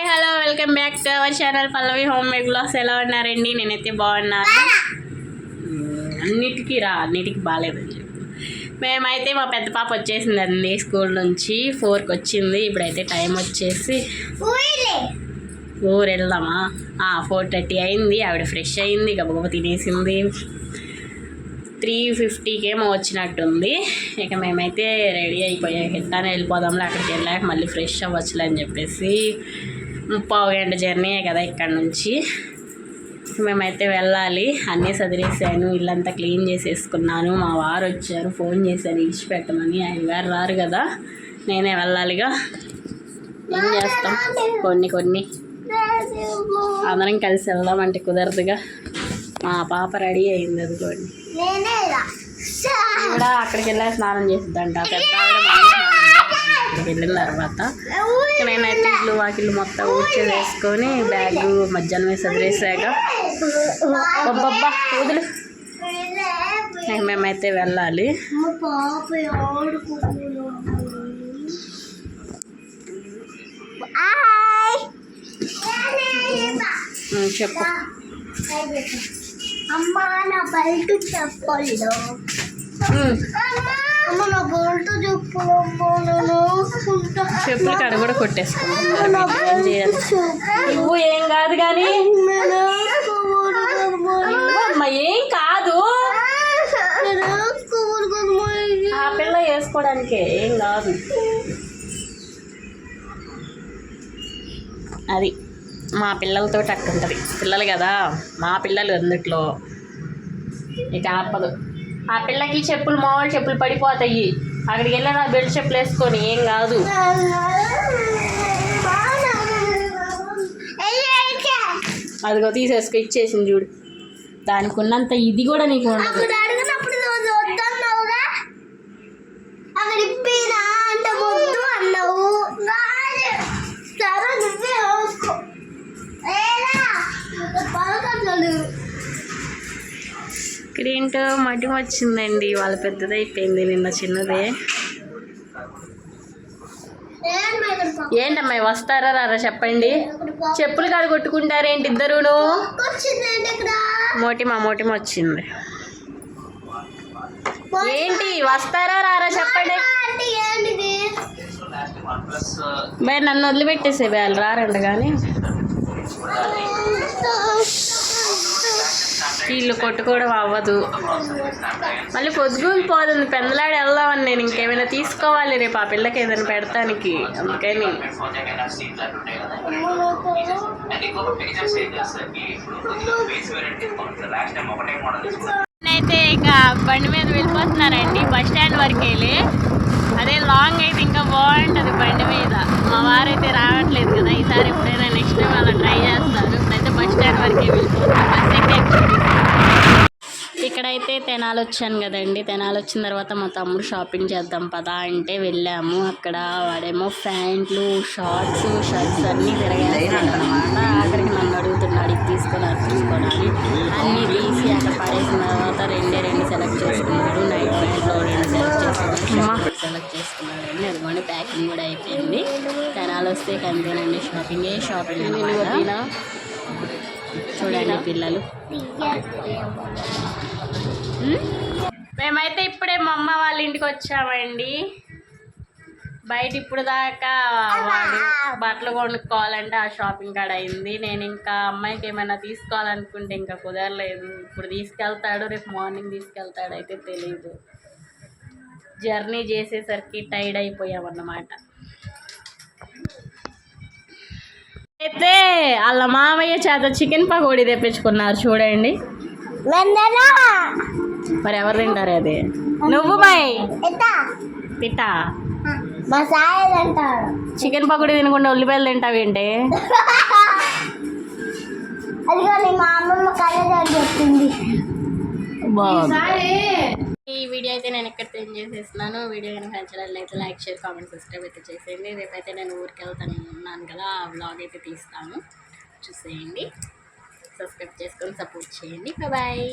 Hi hello welcome back to our channel Pallavi home made blogs ఎలా ఉన్నారండి? నేనైతే బాగున్నాను. అన్నిటికీ రా అన్నిటికీ బాగాలేదని చెప్పు. మేమైతే మా పెద్ద పాప వచ్చేసిందండి స్కూల్ నుంచి. ఫోర్కి వచ్చింది. ఇప్పుడైతే టైం వచ్చేసి ఊరు వెళ్దామా ఫోర్ థర్టీ అయింది. ఆవిడ ఫ్రెష్ అయింది. గబగబ తినేసింది. త్రీ ఫిఫ్టీకేమో వచ్చినట్టుంది. ఇక మేమైతే రెడీ అయిపోయాక ఎట్లానే వెళ్ళిపోదాంలే. అక్కడికి వెళ్ళాక మళ్ళీ ఫ్రెష్ అవ్వచ్చులే అని చెప్పేసి ముప్పావు గంట జర్నీ కదా ఇక్కడ నుంచి. మేమైతే వెళ్ళాలి. అన్నీ సదిరేసాను. ఇల్లంతా క్లీన్ చేసేసుకున్నాను. మా వారు వచ్చారు. ఫోన్ చేశారు. ఇచ్చి పెట్టమని ఆయన గారు రారు కదా. నేనే వెళ్ళాలిగా. ఏం చేస్తాం? కొన్ని కొన్ని. అందరం కలిసి వెళ్దాం అంటే కుదరదుగా. మా పాప రెడీ అయింది అదిగోండి. కూడా అక్కడికి వెళ్ళా స్నానం చేసిద్దంట. పెద్ద ఆవిడ మళ్ళీ స్నానం చేసిద్దంట. అక్కడికి వెళ్ళిన తర్వాత నేనైతే ఇల్లు వాకిళ్ళు మొత్తం ఊడ్చి వేసుకొని బ్యాగ్ మధ్యాహ్నం వేసి వదిలేసాక అబ్బబ్బా వదులు. మేమైతే వెళ్ళాలి. చెప్పు. అమ్మా నా బెల్ట్ చెప్పలు చెప్పులు కాడ కూడా. ఏం చేయాలి చెప్పు. నువ్వు ఏం కాదు కానీ అమ్మా. ఏం కాదు. ఆ పిల్ల వేసుకోవడానికే ఏం కాదు అది మా పిల్లలతో అట్టుంటుంది పిల్లలు కదా మా పిల్లలు అందుట్లో ఇక ఆపదు ఆ పిల్లకి చెప్పులు మామూలు చెప్పులు పడిపోతాయి. అక్కడికి వెళ్ళి బెల్ట్ చెప్పులు వేసుకొని ఏం కాదు. అదిగో తీసేసుకో ఇచ్చేసింది చూడు. దానికి ఉన్నంత ఇది కూడా నీకు ఉండదు. ఇక్కడ ఏంటో మడి వచ్చిందండి. వాళ్ళ పెద్దదైపోయింది నిన్న చిన్నదే. ఏంటమ్మా వస్తారా రారా చెప్పండి. చెప్పులు కాడ కొట్టుకుంటారేంటి ఇద్దరును? మోటిమా ఇక్కడ మోటిమ వచ్చింది. ఏంటి వస్తారా రారా చెప్పండి. అంటే నన్ను వదిలిపెట్టేసే వాళ్ళు రారండి కానీ. వీళ్ళు కొట్టుకోవడం అవ్వదు. మళ్ళీ పొద్దుగులు పోతుంది పెందలాడి వెళ్దామని నేను ఇంకేమైనా తీసుకోవాలి రేపు ఆ పిల్లకి ఏదైనా పెడతానికి. అందుకని. అయితే ఇక బండి మీద వెళ్ళిపోతున్నారండి బస్ స్టాండ్ వరకు వెళ్ళి అదే లాంగ్ అయితే ఇంకా బాగుంటుంది బండి మీద. మా వారైతే రావట్లేదు కదా ఈసారి ఎప్పుడైనా నెక్స్ట్ టైం అలా ట్రై చేస్తారు. ఇప్పుడైతే బస్ స్టాండ్ వరకే వెళ్ళిపోతాం బస్ ఇక్కడైతే తెనాలి వచ్చాను కదండి. తెనాలి వచ్చిన తర్వాత మా తమ్ముడు షాపింగ్ చేద్దాం పదా అంటే వెళ్ళాము. అక్కడ వాడేమో ప్యాంట్లు షార్ట్స్ షర్ట్స్ అన్నీ తిరగేస్తాడనమాట అక్కడికి నన్ను అడుగుతున్నాడు ఇది తీసుకొని అది తీసుకొని అన్నీ తీసి అక్కడ పడేసిన తర్వాత రెండే రెండు సెలెక్ట్ చేసుకున్నాడు. నైట్ సెలెక్ట్ చేసుకున్నాడండి అదిగోండి ప్యాకింగ్ కూడా అయిపోయింది. తెనాలి వస్తే అంతేనండి షాపింగ్ షాపింగ్ అనమాట. చూడండి పిల్లలు? మేమైతే ఇప్పుడే మా అమ్మ వాళ్ళ ఇంటికి వచ్చామండి. బయట ఇప్పుడు దాకా వాడు బట్టలు కొనుక్కోవాలంటే ఆ షాపింగ్ కాడ అయింది. నేను ఇంకా అమ్మాయికి ఏమైనా తీసుకోవాలనుకుంటే ఇంకా కుదరలేదు. ఇప్పుడు తీసుకెళ్తాడు రేపు మార్నింగ్ తీసుకెళ్తాడు అయితే తెలియదు జర్నీ చేసేసరికి టైర్డ్ అయిపోయామన్నమాట. అయితే వాళ్ళ మామయ్య చేత చికెన్ పకోడీ తెప్పించుకున్నారు చూడండి. మరి ఎవరు తింటారు అది? నువ్వు మా. చికెన్ పకోడీ తినకుండా ఉల్లిపాయలు తింటావేంటి మా అమ్మమ్మ కళ్ళజోడు చెప్పింది ఈ వీడియో అయితే నేను ఎక్కడ చేంజ్ చేసేస్తున్నాను? వీడియో కనుక నచ్చినట్లయితే లైక్ షేర్ కామెంట్ సబ్స్క్రైబ్ అయితే చేసేయండి. రేపైతే నేను ఊరికి వెళ్తాను ఉన్నాను కదా ఆ వ్లాగ్ అయితే తీస్తాను. చూసేయండి. సబ్స్క్రైబ్ చేసుకొని సపోర్ట్ చేయండి. బాయ్